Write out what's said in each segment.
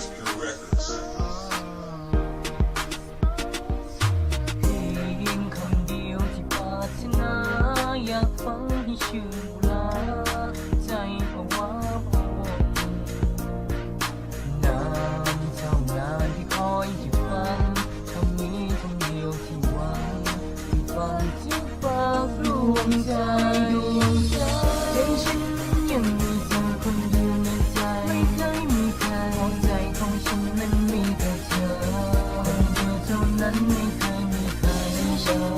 Rescue Records. Thank you.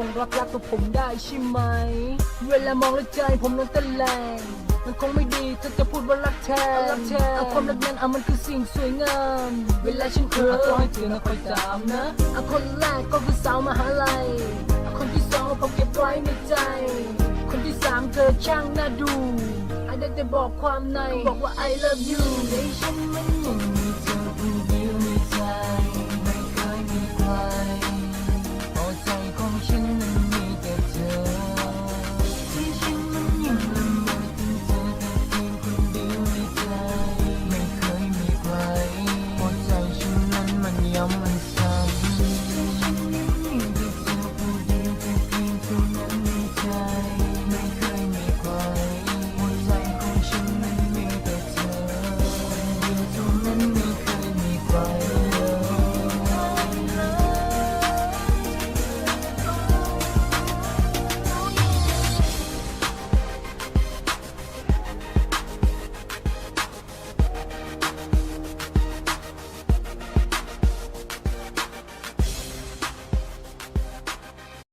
คงรักรักกับผมได้ใช่ไหม เวลามองแล้วใจผมนั้นเต้นแรง มันคงไม่ดีถ้าจะพูดว่ารักแท้รักแท้เอาความรักนั้นเอามันคือสิ่งสวยงาม เวลาฉันเพ้อก็ให้เธอนะคอยตามนะเอาคนแรกก็คือสาวมหาลัยเอาคนที่สองผมเก็บไว้ในใจ คนที่สามเธอช่างน่าดูไอได้แต่บอกความในบอกว่า I love you ในฉันมันยังมีเธอผู้เดียวในใ